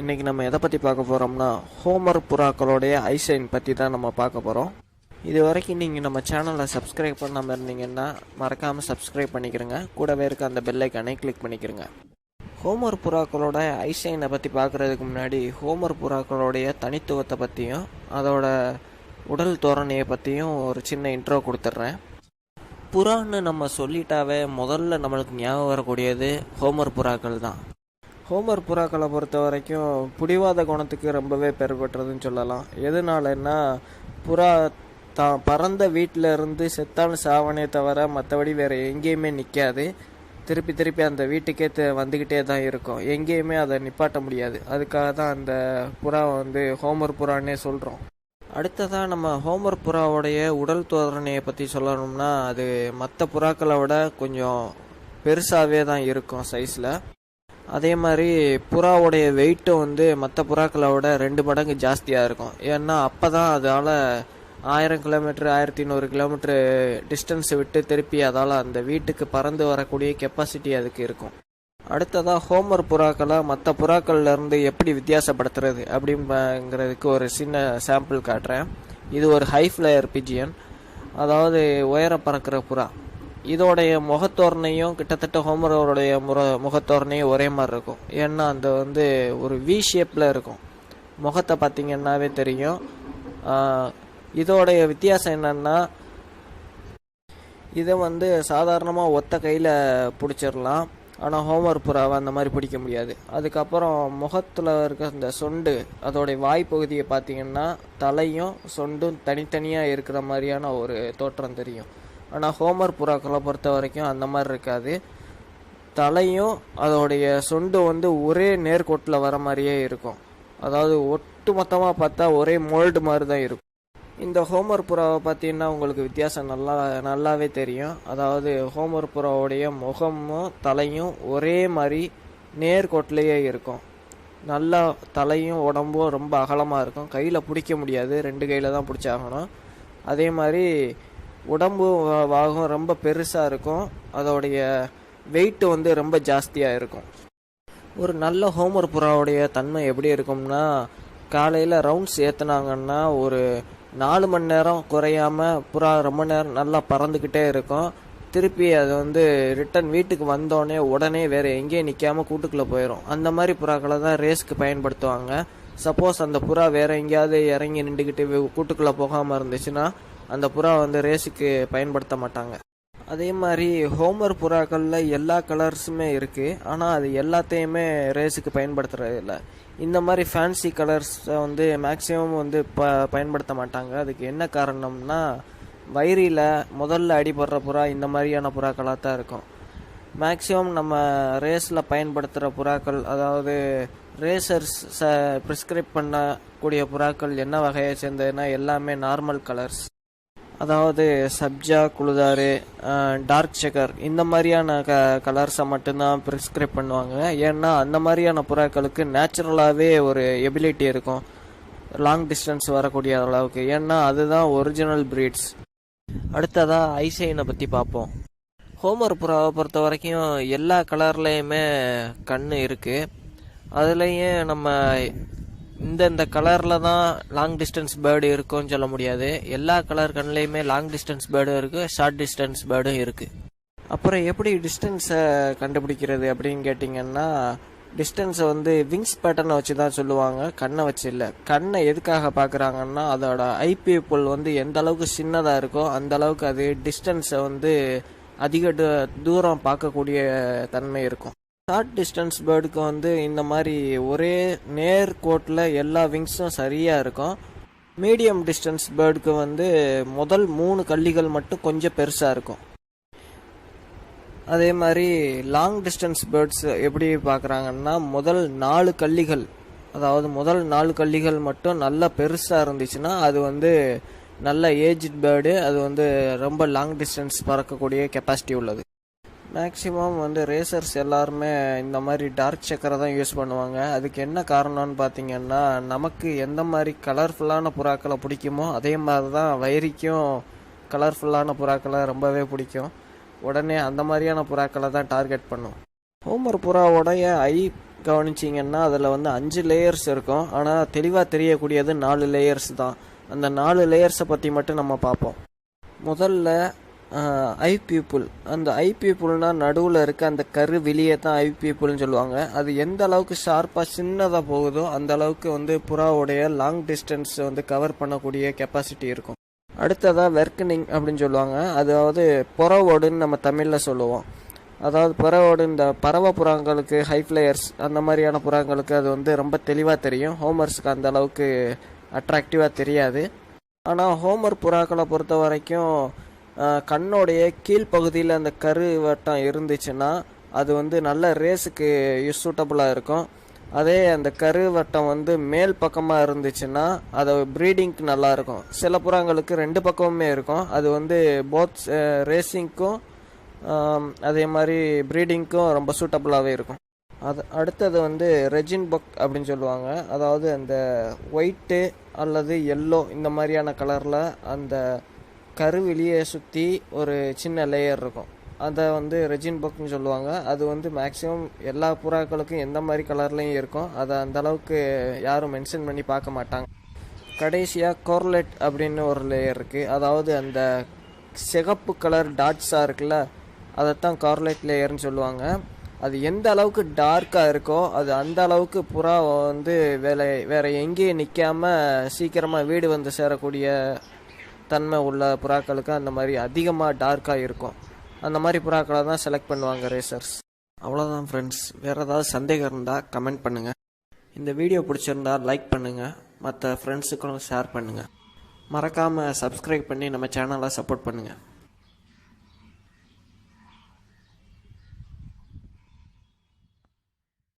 இன்னைக்கு நம்ம எதை பற்றி பார்க்க போகிறோம்னா ஹோமர் புறாக்களுடைய ஐசைன் பற்றி தான் நம்ம பார்க்க போகிறோம் இது வரைக்கும் நீங்கள் நம்ம சேனலை சப்ஸ்கிரைப் பண்ணாமல் இருந்தீங்கன்னா மறக்காமல் சப்ஸ்கிரைப் பண்ணிக்கிறங்க கூடவே இருக்க அந்த பெல் கிளிக் பண்ணிக்கிறங்க ஹோமர் புறாக்களோட ஐசைனை பற்றி பார்க்குறதுக்கு முன்னாடி ஹோமர் புறாக்களுடைய தனித்துவத்தை பற்றியும் அதோட உடல் தோரணையை பற்றியும் ஒரு சின்ன இன்ட்ரோ கொடுத்துட்றேன். புறான்னு நம்ம சொல்லிட்டாவே முதல்ல நம்மளுக்கு ஞாபகம் வரக்கூடியது ஹோமர் புறாக்கள் தான். ஹோமர் புறாக்களை பொறுத்த வரைக்கும் பிடிவாத குணத்துக்கு ரொம்பவே பெயர் பெற்றதுன்னு சொல்லலாம். எதனாலன்னா புறா தான் பறந்த வீட்டில் இருந்து செத்தான சாவனே தவிர மற்றபடி வேறு எங்கேயுமே நிற்காது திருப்பி திருப்பி அந்த வீட்டுக்கே த- வந்துக்கிட்டே தான் இருக்கும். எங்கேயுமே அதை நிப்பாட்ட முடியாது. அதுக்காக தான் அந்த புறா வந்து ஹோமர் புறான்னே சொல்கிறோம் அடுத்ததாக நம்ம ஹோமர் புறாவுடைய உடல் தோரணையை பற்றி சொல்லணும்னா அது மற்ற புறாக்களை விட கொஞ்சம் பெருசாகவே தான் இருக்கும் சைஸில் அதே மாதிரி புறாவுடைய வெயிட்டும் வந்து மற்ற புறாக்களை விட ரெண்டு மடங்கு ஜாஸ்தியாக இருக்கும். ஏன்னா அப்போ தான் அதால் ஆயிரம் கிலோமீட்டர் ஆயிரத்தி நூறு கிலோமீட்ரு டிஸ்டன்ஸ் விட்டு திருப்பி அதால் அந்த வீட்டுக்கு பறந்து வரக்கூடிய கெப்பாசிட்டி அதுக்கு இருக்கும். அடுத்ததாக ஹோமர் புறாக்களை மற்ற புறாக்கள்லேருந்து எப்படி வித்தியாசப்படுத்துறது அப்படிங்கிறதுக்கு ஒரு சின்ன சாம்பிள் காட்டுறேன். இது ஒரு ஹை ஃப்ளையர் பிஜியன் அதாவது உயர பறக்கிற புறா. இதோடைய முகத்தோரணையும் கிட்டத்தட்ட ஹோமரோடைய முற முகத்தோரணையும் ஒரே மாதிரி இருக்கும். ஏன்னா அந்த வந்து ஒரு வி ஷேப்பில் இருக்கும். முகத்தை பார்த்தீங்கன்னாவே தெரியும். இதோடைய வித்தியாசம் என்னென்னா இதை வந்து சாதாரணமாக ஒத்த கையில் பிடிச்சிடலாம். ஆனால் ஹோமர் புறாவை அந்த மாதிரி பிடிக்க முடியாது. அதுக்கப்புறம் முகத்தில் இருக்க அந்த சொண்டு அதோடைய வாய் பகுதியை பார்த்தீங்கன்னா தலையும் சொண்டும் தனித்தனியாக இருக்கிற மாதிரியான ஒரு தோற்றம் தெரியும். ஆனால் ஹோமர் புறாக்களை பொறுத்த வரைக்கும் அந்த மாதிரி இருக்காது. தலையும் அதோடைய சொண்டு வந்து ஒரே நேர்கோட்டில் வர மாதிரியே இருக்கும். அதாவது ஒட்டு மொத்தமாக பார்த்தா ஒரே மோல்டு மாதிரி தான் இருக்கும். இந்த ஹோமர் புறாவை பார்த்தீங்கன்னா உங்களுக்கு வித்தியாசம் நல்லா நல்லாவே தெரியும். அதாவது ஹோமர் புறாவுடைய முகமும் தலையும் ஒரே மாதிரி நேர்கோட்டிலேயே இருக்கும். நல்லா தலையும் உடம்பும் ரொம்ப அகலமாக இருக்கும். கையில் பிடிக்க முடியாது. ரெண்டு கையில் தான் பிடிச்சாகணும். அதே மாதிரி உடம்பு வாகம் ரொம்ப பெருசாக இருக்கும். அதோடைய வெயிட்டு வந்து ரொம்ப ஜாஸ்தியாக இருக்கும். ஒரு நல்ல ஹோமர் புறாவுடைய தன்மை எப்படி இருக்கும்னா காலையில் ரவுண்ட்ஸ் ஏற்றுனாங்கன்னா ஒரு நாலு மணி நேரம் குறையாம புறா ரொம்ப நேரம் நல்லா பறந்துக்கிட்டே இருக்கும். திருப்பி அது வந்து ரிட்டன் வீட்டுக்கு வந்தோடனே உடனே வேறு எங்கேயும் நிற்காம கூட்டுக்குள்ளே போயிடும் அந்த மாதிரி புறாக்களை தான் ரேஸ்க்கு பயன்படுத்துவாங்க. சப்போஸ் அந்த புறா வேறு எங்கேயாவது இறங்கி நின்றுக்கிட்டு கூட்டுக்குள்ளே போகாமல் இருந்துச்சுன்னா அந்த புறா வந்து ரேஸுக்கு பயன்படுத்த மாட்டாங்க. அதே மாதிரி ஹோமர் புறாக்களில் எல்லா கலர்ஸுமே இருக்குது ஆனால் அது எல்லாத்தையுமே ரேஸுக்கு பயன்படுத்துறது இல்லை. இந்த மாதிரி ஃபேன்சி கலர்ஸை வந்து மேக்ஸிமம் வந்து ப பயன்படுத்த மாட்டாங்க. அதுக்கு என்ன காரணம்னா வயிறில் முதல்ல அடிபடுற புறா இந்த மாதிரியான புறாக்களாக தான் இருக்கும். மேக்ஸிமம் நம்ம ரேஸில் பயன்படுத்துகிற புறாக்கள் அதாவது ரேசர்ஸ் ச ப்ரிஸ்கிரைப் பண்ணக்கூடிய புறாக்கள் என்ன வகையை சேர்ந்ததுன்னா எல்லாமே நார்மல் கலர்ஸ் அதாவது சப்ஜா குழுதாறு டார்க் செக்கர் இந்த மாதிரியான க கலர்ஸை மட்டும்தான் ப்ரிஸ்கிரைப் பண்ணுவாங்க. ஏன்னா அந்த மாதிரியான புறாக்களுக்கு நேச்சுரலாகவே ஒரு எபிலிட்டி இருக்கும். லாங் டிஸ்டன்ஸ் வரக்கூடிய அளவுக்கு. ஏன்னா அதுதான் ஒரிஜினல் பிரீட்ஸ் அடுத்ததாக ஐசைனை பற்றி பார்ப்போம். ஹோமர் புறாவை பொறுத்த வரைக்கும் எல்லா கலர்லேயுமே கண் இருக்குது அதுலேயும் நம்ம இந்த இந்த கலரில் தான் லாங் டிஸ்டன்ஸ் பேர்டு இருக்கும்னு சொல்ல முடியாது. எல்லா கலர் கண்லேயுமே லாங் டிஸ்டன்ஸ் பேர்டும் இருக்குது ஷார்ட் டிஸ்டன்ஸ் பேர்டும் இருக்குது அப்புறம் எப்படி டிஸ்டன்ஸை கண்டுபிடிக்கிறது அப்படின்னு கேட்டிங்கன்னா டிஸ்டன்ஸை வந்து விங்ஸ் பேட்டர்னை வச்சு தான் சொல்லுவாங்க கண்ணை வச்சு இல்லை. கண்ணை எதுக்காக பார்க்குறாங்கன்னா அதோட ஐபிஎப்புள் வந்து எந்த அளவுக்கு சின்னதாக இருக்கோ அந்த அளவுக்கு அது டிஸ்டன்ஸை வந்து அதிக தூரம் பார்க்கக்கூடிய தன்மை இருக்கும். ஷார்ட் டிஸ்டன்ஸ் பேர்டுக்கு வந்து இந்த மாதிரி ஒரே நேர் கோட்டில் எல்லா விங்ஸும் சரியாக இருக்கும். மீடியம் டிஸ்டன்ஸ் பேர்டுக்கு வந்து முதல் மூணு கள்ளிகள் மட்டும் கொஞ்சம் பெருசாக இருக்கும். அதே மாதிரி லாங் டிஸ்டன்ஸ் பேர்ட்ஸ் எப்படி பார்க்குறாங்கன்னா முதல் நாலு கள்ளிகள் அதாவது முதல் நாலு கள்ளிகள் மட்டும் நல்லா பெருசாக இருந்துச்சுன்னா அது வந்து நல்ல ஏஜ்ட் பேர்டு அது வந்து ரொம்ப லாங் டிஸ்டன்ஸ் பறக்கக்கூடிய கெப்பாசிட்டி உள்ளது. மேக்ஸிமம் வந்து ரேசர்ஸ் எல்லாருமே இந்த மாதிரி டார்க் சக்கரை தான் யூஸ் பண்ணுவாங்க. அதுக்கு என்ன காரணம்னு பார்த்தீங்கன்னா நமக்கு எந்த மாதிரி கலர்ஃபுல்லான புறாக்களை பிடிக்குமோ அதே மாதிரி தான் வயிறிக்கும் கலர்ஃபுல்லான புறாக்களை ரொம்பவே பிடிக்கும். உடனே அந்த மாதிரியான புறாக்களை தான் டார்கெட் பண்ணும். ஹோமர் புறாவோடைய ஐ கவனிச்சிங்கன்னா அதில் வந்து அஞ்சு லேயர்ஸ் இருக்கும். ஆனால் தெளிவாக தெரியக்கூடியது நாலு லேயர்ஸ் தான். அந்த நாலு லேயர்ஸை பற்றி மட்டும் நம்ம பார்ப்போம். முதல்ல ஐ பீப்புள் அந்த ஐ பீப்புள்னா நடுவில் இருக்க அந்த கரு வெளியே தான் ஐ பீப்புள்னு சொல்லுவாங்க. அது எந்த அளவுக்கு ஷார்ப்பாக சின்னதாக போகுதோ அந்த அளவுக்கு வந்து புறாவுடைய லாங் டிஸ்டன்ஸ் வந்து கவர் பண்ணக்கூடிய கெப்பாசிட்டி இருக்கும். அடுத்ததாக வெர்க்கனிங் அப்படின்னு சொல்லுவாங்க. அதாவது புறவோடுன்னு நம்ம தமிழில் சொல்லுவோம். அதாவது புறவோடு இந்த பறவை புறாங்களுக்கு ஹை ஃப்ளையர்ஸ் அந்த மாதிரியான புறாங்களுக்கு அது வந்து ரொம்ப தெளிவாக தெரியும். ஹோமர்ஸுக்கு அந்த அளவுக்கு அட்ராக்டிவாக தெரியாது. ஆனால் ஹோமர் புறாக்களை பொறுத்த வரைக்கும் கண்ணோடைய கீழ்ப்பகுதியில் அந்த கரு வட்டம் இருந்துச்சுன்னா அது வந்து நல்ல ரேஸுக்கு சூட்டபுளாக இருக்கும். அதே அந்த கரு வட்டம் வந்து மேல் பக்கமாக இருந்துச்சுன்னா அது ப்ரீடிங்க்கு நல்லாயிருக்கும் சில புறாங்களுக்கு ரெண்டு பக்கமுமே இருக்கும். அது வந்து போத் ரேசிங்க்கும் அதே மாதிரி ப்ரீடிங்க்கும் ரொம்ப சூட்டபுளாகவே இருக்கும். அது அடுத்தது வந்து ரெஜின் பக் அப்படின்னு சொல்லுவாங்க. அதாவது அந்த ஒயிட்டு அல்லது எல்லோ இந்த மாதிரியான கலரில் அந்த கருவிலியை சுற்றி ஒரு சின்ன லேயர் இருக்கும். அதை வந்து ரெஜின் புக்னு சொல்லுவாங்க. அது வந்து மேக்ஸிமம் எல்லா புறாக்களுக்கும் எந்த மாதிரி கலர்லேயும் இருக்கும். அதை அந்த அளவுக்கு யாரும் மென்ஷன் பண்ணி பார்க்க மாட்டாங்க. கடைசியாக கோர்லெட் அப்படின்னு ஒரு லேயர் இருக்குது அதாவது அந்த சிகப்பு கலர் டாட்ஸாக இருக்குல்ல அதைத்தான் கார்லெட் லேயர்னு சொல்லுவாங்க. அது எந்த அளவுக்கு டார்க்காக இருக்கோ அது அந்த அளவுக்கு புறா வந்து வேலை வேறு எங்கேயும் நிற்காம சீக்கிரமாக வீடு வந்து சேரக்கூடிய தன்மை உள்ள புறாக்களுக்கு அந்த மாதிரி அதிகமாக டார்க்காக இருக்கும். அந்த மாதிரி புறாக்களை தான் செலக்ட் பண்ணுவாங்க ரேசர்ஸ் அவ்வளோதான் ஃப்ரெண்ட்ஸ் வேறு ஏதாவது சந்தேகம் இருந்தால் கமெண்ட் பண்ணுங்கள் இந்த வீடியோ பிடிச்சிருந்தா லைக் பண்ணுங்கள் மற்ற ஃப்ரெண்ட்ஸுக்கும் ஷேர் பண்ணுங்கள் மறக்காமல் சப்ஸ்கிரைப் பண்ணி நம்ம சேனலை சப்போர்ட் பண்ணுங்கள்